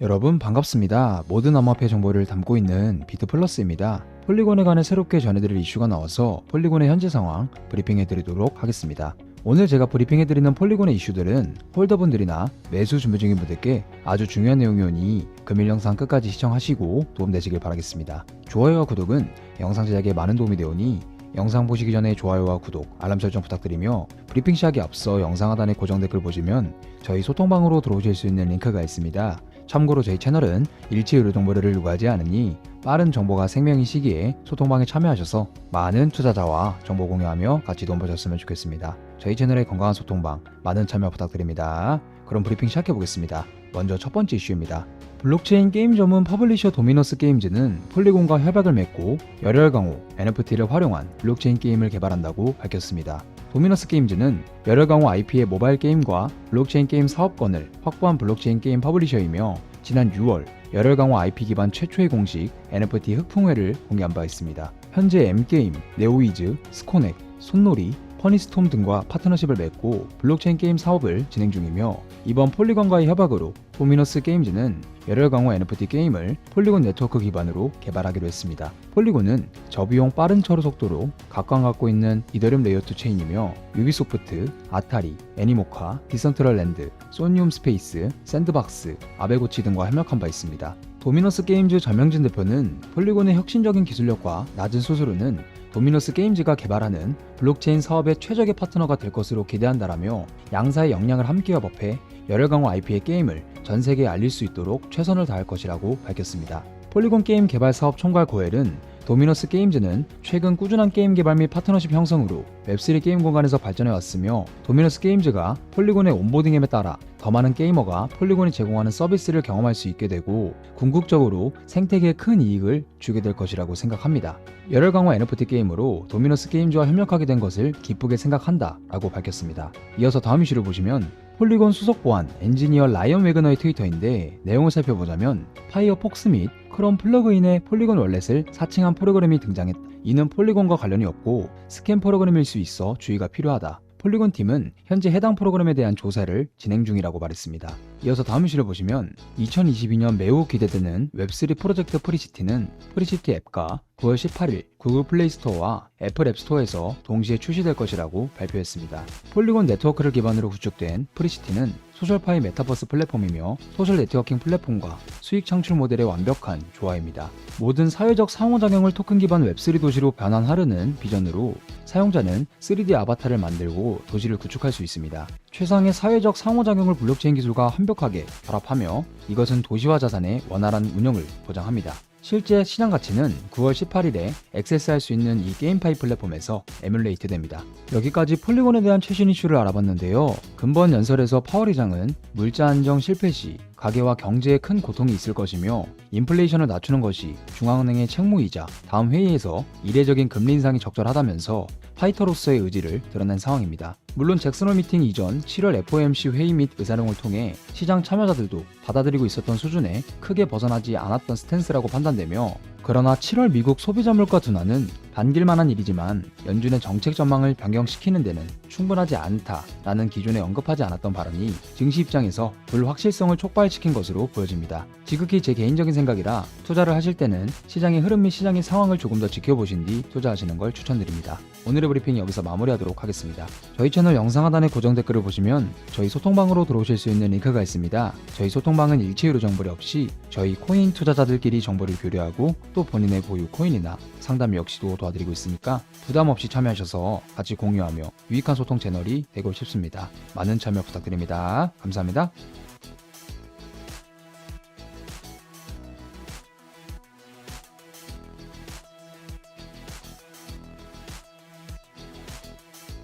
여러분 반갑습니다. 모든 암호화폐 정보를 담고 있는 비트플러스입니다. 폴리곤에 관해 새롭게 전해드릴 이슈가 나와서 폴리곤의 현재 상황 브리핑해드리도록 하겠습니다. 오늘 제가 브리핑해드리는 폴리곤의 이슈들은 홀더분들이나 매수 준비 중인 분들께 아주 중요한 내용이오니 금일 영상 끝까지 시청하시고 도움되시길 바라겠습니다. 좋아요와 구독은 영상 제작에 많은 도움이 되오니 영상 보시기 전에 좋아요와 구독, 알람 설정 부탁드리며 브리핑 시작에 앞서 영상 하단에 고정 댓글 보시면 저희 소통방으로 들어오실 수 있는 링크가 있습니다. 참고로 저희 채널은 일체 의료 정보를 요구하지 않으니 빠른 정보가 생명인 시기에 소통방에 참여하셔서 많은 투자자와 정보 공유하며 같이 도움 보셨으면 좋겠습니다. 저희 채널의 건강한 소통방 많은 참여 부탁드립니다. 그럼 브리핑 시작해 보겠습니다. 먼저 첫 번째 이슈입니다. 블록체인 게임 전문 퍼블리셔 도미너스 게임즈는 폴리곤과 협약을 맺고 열혈 강호 NFT를 활용한 블록체인 게임을 개발한다고 밝혔습니다. 도미너스 게임즈는 열혈 강호 IP의 모바일 게임과 블록체인 게임 사업권을 확보한 블록체인 게임 퍼블리셔이며 지난 6월 열혈 강호 IP 기반 최초의 공식 NFT 흑풍회를 공개한 바 있습니다. 현재 M게임, 네오이즈, 스코넥, 손놀이, 퍼니스톰 등과 파트너십을 맺고 블록체인 게임 사업을 진행 중이며 이번 폴리곤과의 협약으로 도미너스 게임즈는 열혈 강호 NFT 게임을 폴리곤 네트워크 기반으로 개발하기로 했습니다. 폴리곤은 저비용 빠른 처리 속도로 각광 갖고 있는 이더리움 레이어2 체인이며 유비소프트, 아타리, 애니모카, 디선트럴랜드, 소니움 스페이스, 샌드박스, 아베고치 등과 협력한 바 있습니다. 도미너스 게임즈 전명진 대표는 폴리곤의 혁신적인 기술력과 낮은 수수료는 도미너스 게임즈가 개발하는 블록체인 사업의 최적의 파트너가 될 것으로 기대한다라며 양사의 역량을 함께 협업해 열혈 강호 IP의 게임을 전 세계에 알릴 수 있도록 최선을 다할 것이라고 밝혔습니다. 폴리곤 게임 개발 사업 총괄 고엘은 도미너스 게임즈는 최근 꾸준한 게임 개발 및 파트너십 형성으로 웹3 게임 공간에서 발전해 왔으며 도미너스 게임즈가 폴리곤의 온보딩에 따라 더 많은 게이머가 폴리곤이 제공하는 서비스를 경험할 수 있게 되고 궁극적으로 생태계에 큰 이익을 주게 될 것이라고 생각합니다. 열혈 강화 NFT 게임으로 도미너스 게임즈와 협력하게 된 것을 기쁘게 생각한다 라고 밝혔습니다. 이어서 다음 이슈를 보시면 폴리곤 수석 보안 엔지니어 라이언 웨그너의 트위터인데 내용을 살펴보자면 파이어 폭스 및 크롬 플러그인의 폴리곤 월렛을 사칭한 프로그램이 등장했다. 이는 폴리곤과 관련이 없고 스캔 프로그램일 수 있어 주의가 필요하다. 폴리곤 팀은 현재 해당 프로그램에 대한 조사를 진행 중이라고 말했습니다. 이어서 다음 이슈를 보시면 2022년 매우 기대되는 웹3 프로젝트 프리시티는 프리시티 앱과 9월 18일 구글 플레이 스토어와 애플 앱 스토어에서 동시에 출시될 것이라고 발표했습니다. 폴리곤 네트워크를 기반으로 구축된 프리시티는 소셜파이 메타버스 플랫폼이며 소셜 네트워킹 플랫폼과 수익 창출 모델의 완벽한 조화입니다. 모든 사회적 상호작용을 토큰 기반 웹3 도시로 변환하려는 비전으로 사용자는 3D 아바타를 만들고 도시를 구축할 수 있습니다. 최상의 사회적 상호작용을 블록체인 기술과 완벽하게 결합하며 이것은 도시화 자산의 원활한 운영을 보장합니다. 실제 시장 가치는 9월 18일에 액세스할 수 있는 이 게임파이 플랫폼에서 에뮬레이트 됩니다. 여기까지 폴리곤에 대한 최신 이슈를 알아봤는데요. 근본 연설에서 파월의장은 물자 안정 실패 시 가계와 경제에 큰 고통이 있을 것이며 인플레이션을 낮추는 것이 중앙은행의 책무이자 다음 회의에서 이례적인 금리 인상이 적절하다면서 파이터로서의 의지를 드러낸 상황입니다. 물론 잭슨홀 미팅 이전 7월 FOMC 회의 및 의사령을 통해 시장 참여자들도 받아들이고 있었던 수준에 크게 벗어나지 않았던 스탠스라고 판단되며 그러나 7월 미국 소비자 물가 둔화는 반길만한 일이지만 연준의 정책 전망을 변경시키는 데는 충분하지 않다라는 기존에 언급하지 않았던 발언이 증시 입장에서 불확실성을 촉발시킨 것으로 보여집니다. 지극히 제 개인적인 생각이라 투자를 하실 때는 시장의 흐름 및 시장의 상황을 조금 더 지켜보신 뒤 투자하시는 걸 추천드립니다. 오늘의 브리핑 여기서 마무리하도록 하겠습니다. 저희 채널 영상 하단의 고정 댓글을 보시면 저희 소통방으로 들어오실 수 있는 링크가 있습니다. 저희 소통방은 일체유료 정보리 없이 저희 코인 투자자들끼리 정보를 교류하고 또 본인의 보유 코인이나 상담 역시도 도와드리고 있으니까 부담 없이 참여하셔서 같이 공유하며 유익한 소통 채널이 되고 싶습니다. 많은 참여 부탁드립니다. 감사합니다.